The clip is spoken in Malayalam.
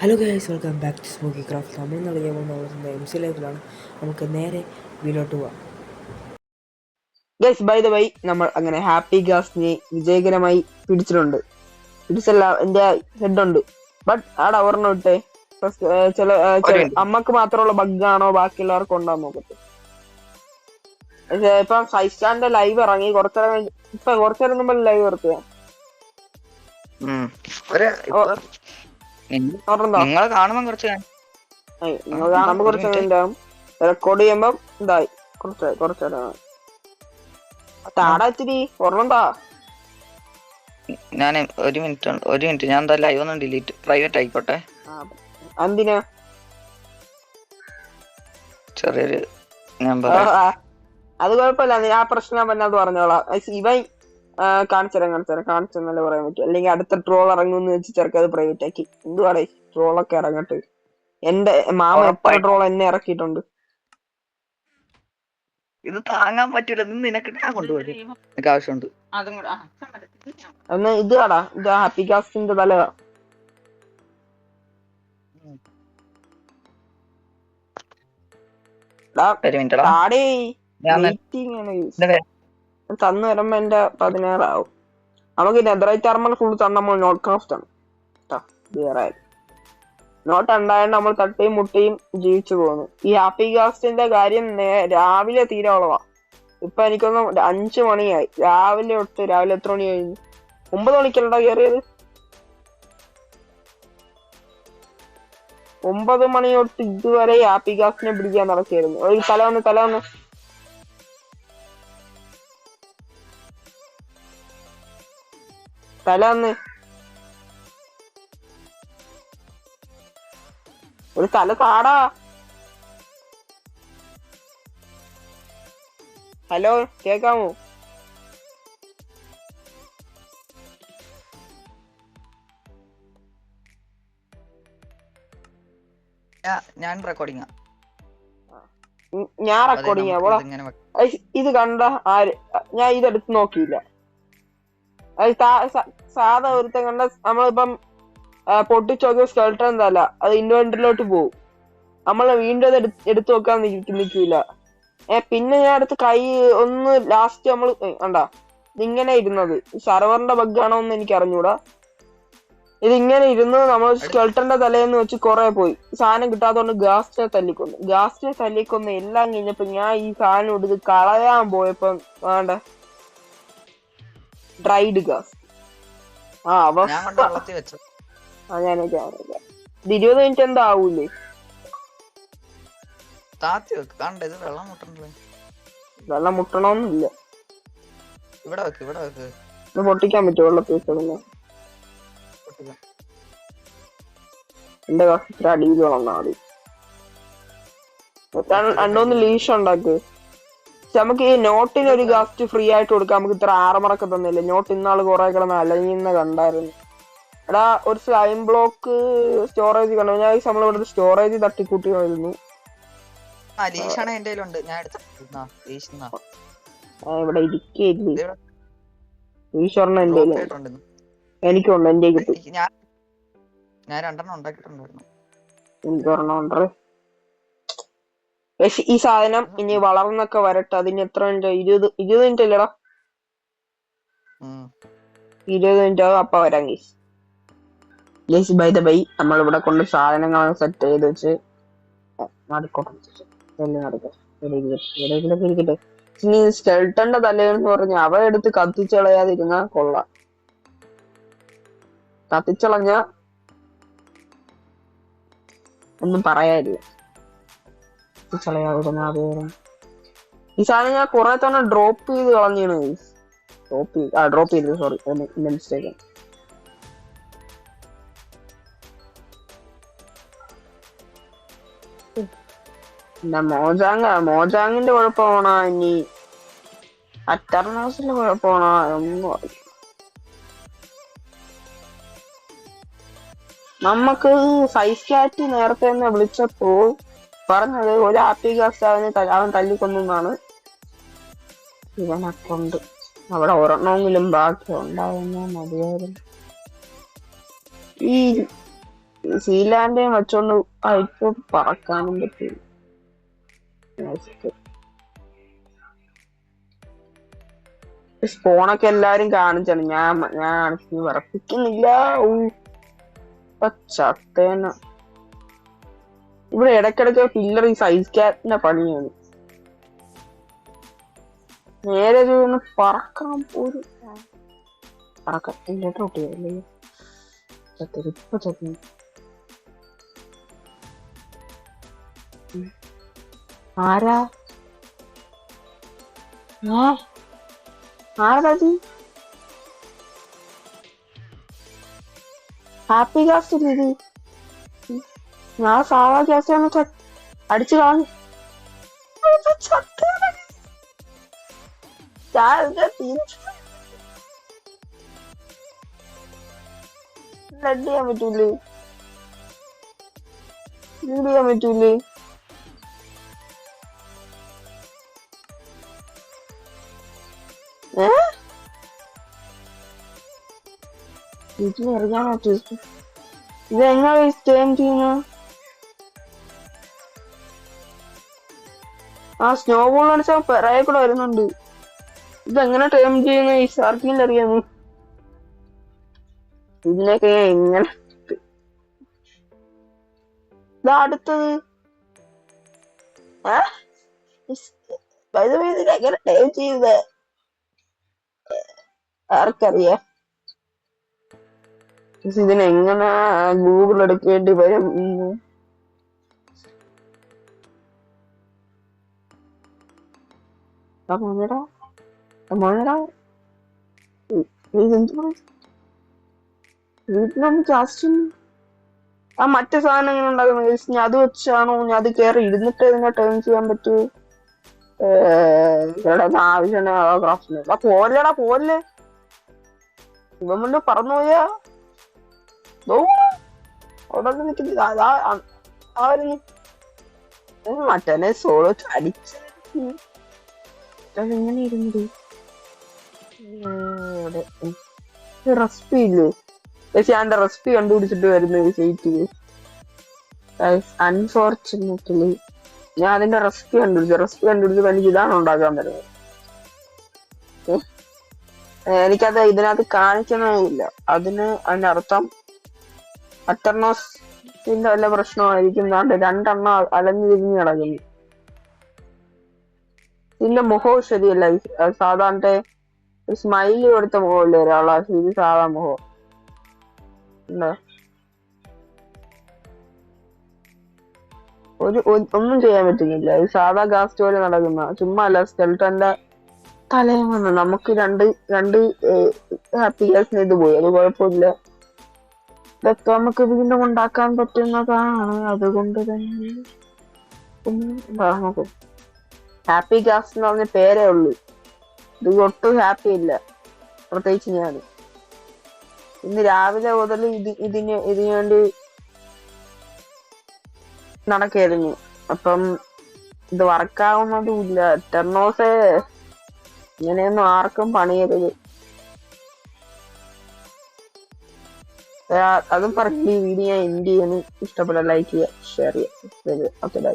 Hello guys welcome back to smoky craft നമ്മൾ കളിക്കാൻ പോകുന്ന എം സി ലൈഫിലാണ് നമുക്ക് നേരെ വീലോട്ട് പോവാം. ഗൈസ് ബൈ ദ വൈ നമ്മൾ അങ്ങനെ ഹാപ്പി ഗാസ്റ്റിനെ വിജയകരമായി പിടിച്ചിട്ടുണ്ട്. പിടിച്ചല്ല എന്റെ ഹെഡ് ഉണ്ട്. ബട്ട് ആടെ ഒരെണ്ണം വിട്ടെ ചില. അമ്മയ്ക്ക് മാത്രമുള്ള ബഗ്ഗാണോ ബാക്കിയുള്ളവർക്ക് ഉണ്ടാവും നോക്കട്ടെ. ഇപ്പൊ ഫൈവ് സ്റ്റാറിന്റെ ലൈവ് ഇറങ്ങി. കുറച്ചേരം ഇപ്പൊ കുറച്ചേരം മുമ്പ് ലൈവ് ഇറക്കുക ഉം. ഒരു ഇപ്പൊ നിങ്ങ- ഓർമ്മ നിങ്ങളെ കാണുമ്പോ കുറച്ച് നിങ്ങൾ കാണുമ്പോ കുറച്ച് ഉണ്ടാവും. റെക്കോർഡ് ചെയ്യുമ്പോ ഇതായി. കുറച്ച് കുറച്ച് താടാ ഇത്തിരി. ഒരെണ്ണം ഞാൻ ഒരു മിനിറ്റ് ഒരു മിനിറ്റ്. ഞാൻ എന്താ ലൈവ് ഒന്നും ഡിലീറ്റ് പ്രൈവറ്റ് ആയിക്കോട്ടെ. എന്തിനാ ചെറിയൊരു ഞാൻ പറയാം അത് കുഴപ്പമില്ല. ആ പ്രശ്നം അത് പറഞ്ഞോളാം. ഇവൻ കാണിച്ചരാം കാണിച്ചരാം. കാണിച്ചെന്നല്ലേ പറയാൻ പറ്റും. അല്ലെങ്കിൽ അടുത്ത ട്രോൾ ഇറങ്ങുമെന്ന് വെച്ച് ചെറുക്കത് പ്രൈവറ്റ് ആക്കി. എന്തുവാടേ? ട്രോളൊക്കെ ഇറങ്ങട്ടെ. എന്റെ മാമ എത്ര ട്രോൾ എന്നെ ഇറക്കിയിട്ടുണ്ട്. ഇത് താങ്ങാൻ പറ്റൂല. ഇത് നിനക്ക് ഞാൻ കൊണ്ടുപോയി നിനക്ക് ആവശ്യമുണ്ട്. എന്നാ ഇത് കടാ. ഇത് ഹാപ്പി കാസ്റ്റിന്റെ തല താടേ ഞാൻ വെയിറ്റിംഗ് ആണ്. തന്നു വരുമ്പോ എന്റെ പതിനാറാവും നമുക്ക് നെതറൈറ്റ് ആർമർ ഫുൾ തന്ന നമ്മൾ നോട്ട് ക്രാഫ്റ്റ് ആണ്. ക്ലിയർ ആയി. നോട്ട് ഉണ്ടായത് നമ്മൾ തട്ടിയും മുട്ടിയും ജീവിച്ചു പോകുന്നു ഈ ഹാപ്പി കാസ്റ്റിന്റെ കാര്യം രാവിലെ തീരെ ഉളവാ. ഇപ്പൊ എനിക്കൊന്ന് അഞ്ചു മണിയായി. രാവിലെ തൊട്ട് രാവിലെ എത്ര മണി കഴിഞ്ഞു? ഒമ്പത് മണിക്കല്ലടാ കയറിയത് ഒമ്പത് മണി തൊട്ട് ഇതുവരെ ഹാപ്പി കാസ്റ്റിനെ പിടിക്കാൻ നടക്കായിരുന്നു. തല വന്ന് തല വന്ന്. വന്ന് ഒരു സ്ഥലം കാടാ. ഹലോ കേക്കാമോ? ഞാൻ റെക്കോർഡിംഗ് ഞാൻ റെക്കോർഡിംഗ് ഇത് കണ്ട ആര്? ഞാൻ ഇതെടുത്ത് നോക്കിയില്ല. സാധാ ഒരുത്തൻ കണ്ട നമ്മളിപ്പം പൊട്ടിച്ചോക്കിയ സ്കെൽട്ടൺ എന്തല്ല അത് ഇൻവെന്ററിലോട്ട് പോകും നമ്മൾ വീണ്ടും അത് എടുത്തു നോക്കാൻ നിൽക്കില്ല ഏഹ് പിന്നെ ഞാൻ അടുത്ത് കൈ ഒന്ന് ലാസ്റ്റ് നമ്മൾ കണ്ടാ? ഇതിങ്ങനെ ഇരുന്നത്. സർവറിന്റെ ബഗ്ഗാണോ എന്ന് എനിക്ക് അറിഞ്ഞൂടാ. ഇത് ഇങ്ങനെ ഇരുന്ന് നമ്മൾ സ്കെൽട്ടന്റെ തലേന്ന് വെച്ച് കുറെ പോയി. സാധനം കിട്ടാത്തതുകൊണ്ട് ഗാസ്റ്റിനെ തല്ലിക്കൊന്നു. ഗാസ്റ്റിനെ തല്ലിക്കൊന്ന് എല്ലാം കഴിഞ്ഞപ്പോ ഞാൻ ഈ സാധനം എടുത്ത് കളയാൻ പോയപ്പോ വേണ്ട? ഡ്രൈഡ് ഗാസ് ആ വെള്ളത്തിൽ ആ ഞാൻ ഇരുപത് മിനിറ്റ് എന്താ ആവൂലേ താത്തി വെക്ക്. കണ്ട ഇത് വെള്ളം മുട്ടണ്ടല്ലേ. വെള്ളം മുട്ടണമെന്നില്ല ഇവിടെ വെക്ക് ഇവിടെ വെക്ക്. ഇത് പൊട്ടിക്കാൻ പറ്റുമോ? വെച്ചതൊന്ന് പൊട്ടിക്കാം. എന്റെ കഷ്ടത്തിൽ അടിയിൽ വളർന്നാ മതി. രണ്ടോന്ന് ലീഷ് ഉണ്ടാക്ക്. നമുക്ക് ഈ നോട്ടിന് ഒരു ഗാസ്റ്റ് ഫ്രീ ആയിട്ട് കൊടുക്കാം നമുക്ക് ഇത്ര ആറമറൊക്കെ തന്നില്ലേ? നോട്ട് ഇന്നാൾ കുറെ കിടന്ന് അലഞ്ഞിന്ന് കണ്ടായിരുന്നു. എടാ ഒരു സ്ലൈം ബ്ലോക്ക് സ്റ്റോറേജ് കണ്ടു? ഞാൻ ഈ നമ്മൾ ഇവിടെ സ്റ്റോറേജ് തട്ടിക്കൂട്ടി വരുന്നു ലീഷാണ് എന്റെ കയ്യിലുണ്ട്. ഞാൻ ഇവിടെ ഇരിക്കില്ലേ ഇത് ഇവിടെ ലീഷ് ഒരെണ്ണം എന്റെ കയ്യിലുണ്ട്. എനിക്കുണ്ട് എന്റെ ഞാൻ ഞാൻ രണ്ടെണ്ണം ഉണ്ടാക്കിയിട്ടുണ്ടായിരുന്നു. എനിക്ക് ഒരെണ്ണം ഉണ്ട്. പക്ഷെ ഈ സാധനം ഇനി വളർന്നൊക്കെ വരട്ടെ. അതിന് എത്ര മിനിറ്റ്? ഇരുപത് ഇരുപത് മിനിറ്റ് അല്ലടാ. ഇരുപത് മിനിറ്റ് ആകും അപ്പൊ വരാം guys guys by the by നമ്മൾ ഇവിടെ കൊണ്ട് സാധനങ്ങൾ സെറ്റ് ചെയ്ത് വെച്ച് നടക്കോട്ടെ ഇനി തലേന്ന് പറഞ്ഞ അവ എടുത്ത് കത്തിച്ചളയാതിരുന്ന കൊള്ള. കത്തിച്ചളഞ്ഞ ഒന്നും പറയാനില്ല. കത്തിച്ചളയാതിരുന്ന അതേരം ഈ സാധനം ഞാൻ കുറെ തവണ ഡ്രോപ്പ് ചെയ്ത് കളഞ്ഞാണ്. ഡ്രോപ്പ് ചെയ്ത് ആ ഡ്രോപ്പ് ചെയ്തു സോറി എന്റെ മിസ്റ്റേക്ക് പിന്നെ മോജാങ് മോജാങ്ങിന്റെ കുഴപ്പമാണോ ഇനി? അറ്റർണോസിന്റെ കുഴപ്പമാണോ? ഒന്നും. നമുക്ക് സൈസ് കാറ്റ് നേരത്തെ തന്നെ വിളിച്ചപ്പോൾ പറഞ്ഞത് ഒരു അവന് ത- അവൻ തല്ലിക്കൊന്നാണ് ഇവൻ അക്കൗണ്ട് അവിടെ ഒരെണ്ണമെങ്കിലും ബാക്കി ഉണ്ടാവുന്ന മതിയായിരുന്നു. ഈ സീലാൻഡേയും വെച്ചോണ്ട് അയച്ചു പറക്കാനും പറ്റില്ല. സ്പോണൊക്കെ എല്ലാരും കാണിച്ചാണ്. ഞാൻ ഞാൻ കാണിച്ചു വിറപ്പിക്കുന്നില്ല. ഇപ്പൊ ചത്തേന. ഇവിടെ ഇടയ്ക്കിടയ്ക്ക് ഫില്ലർ ഈ സൈസ് ക്യാറ്റിന്റെ പണിയാണ് നേരെ ഒന്ന് പറക്കാൻ പോലും പറക്കാൻ ഇപ്പൊ ചത്തു ആരാ? ഏ ഹാപ്പി കാസ്റ്റ് ഇത്. ഞാൻ സാധാ ആണ് അടിച്ചു കാണും ബ്ലഡ് ചെയ്യാൻ പറ്റൂലേ? ബ്ലഡ് ചെയ്യാൻ പറ്റൂലേ? ഏ? ഇറങ്ങാൻ പറ്റൂ ഇത് എങ്ങനെ സ്റ്റേം ചെയ്യുന്ന ആ സ്നോ ബോൾ അടിച്ചാൽ പിറകെ കൂടെ വരുന്നുണ്ട്. ഇതെങ്ങനെ ടേം ചെയ്യുന്ന? ഈ സാർക്കിൽ അറിയാമോ? ഇതിനൊക്കെ എങ്ങനെ ഇതാ അടുത്തത്. എങ്ങനെ ടേം ചെയ്തത് ആർക്കറിയാം. ഇതിനെങ്ങനെ ഗൂഗിൾ എടുക്കേണ്ടി വരും? ഉം. ആ മോനെടാ ആ മോനെടാ ഇ- ഇതെന്തുവാ വീട്ടിലൊന്ന് ജാസ്റ്റും ആ മറ്റു സാധനം എങ്ങനെ ഉണ്ടാക്കുന്നത് guys? ഞാൻ അത് വെച്ചാണോ ഞാൻ അത് കയറി ഇരുന്നിട്ട് ഇതിനെ ടേൺ ചെയ്യാൻ പറ്റൂ ആവശ്യമാണ് ക്രാഫ്റ്റിന് ആ പോലെടാ പോലെ ഇവൻ മുന്നേ പറന്നു പോയാ അവിടെ നിൽക്കുന്നത് അതാ അവർ മറ്റനെ സോളോ അടിച്ച എങ്ങനെ ഇരുന്നത്? റെസിപ്പി ഇല്ലേ? പക്ഷെ ഞാൻ റെസിപ്പി കണ്ടുപിടിച്ചിട്ട് വരുന്നത് സൈറ്റിൽ അൺഫോർച്ചുനേറ്റ്ലി ഞാൻ അതിന്റെ റെസിപ്പി കണ്ടുപിടിച്ചു. റെസിപ്പി കണ്ടുപിടിച്ചപ്പോ എനിക്ക് ഇതാണ് ഉണ്ടാക്കാൻ വരുന്നത് എനിക്കത് ഇതിനകത്ത് കാണിക്കുന്നില്ല അതിന് അതിന്റെ അർത്ഥം അറ്റർണോസിന്റെ വല്ല പ്രശ്നമായിരിക്കും. രണ്ട് രണ്ടെണ്ണം അലഞ്ഞു തിരിഞ്ഞ് കിടക്കുന്നു. ഇതിന്റെ മുഖവും ശരിയല്ല. സാധാരണ സ്മൈലി കൊടുത്ത മുഖമല്ലേ ഒരാളാ? ഇത് സാധാ മുഖം. ഒരു ഒന്നും ചെയ്യാൻ പറ്റുന്നില്ല. ഒരു സാധാ ഗ്യാസ് പോലെ നടക്കുന്ന ചുമ്മാ അല്ല സ്കെൽട്ടന്റെ തലയും വന്നു നമുക്ക് രണ്ട് രണ്ട് ഹാപ്പി ഗ്യാസിന് ഇത് പോയി. അത് കുഴപ്പമില്ല. ഇതൊക്കെ നമുക്ക് വീണ്ടും ഉണ്ടാക്കാൻ പറ്റുന്നതാണ്. അതുകൊണ്ട് തന്നെ നമുക്ക് ഹാപ്പി ഗ്യാസ് എന്ന് പറഞ്ഞ പേരേ ഉള്ളൂ. ഇത് ഒട്ടും ഹാപ്പി ഇല്ല. പ്രത്യേകിച്ച് ഞാൻ. ഇന്ന് രാവിലെ മുതൽ ഇത് ഇതിന് ഇതിനു വേണ്ടി നടക്കായിരുന്നു. അപ്പം ഇത് വർക്കാവുന്നതും ഇല്ല. ടെർണോസേ ഇങ്ങനെയൊന്നും ആർക്കും പണിയരുത്. അതും പറഞ്ഞ് ഈ വീഡിയോ എൻഡ് ചെയ്യാൻ ഇഷ്ടപ്പെട്ട ലൈക്ക് ചെയ്യുക ഷെയർ ചെയ്യുക ഓക്കെ ബൈ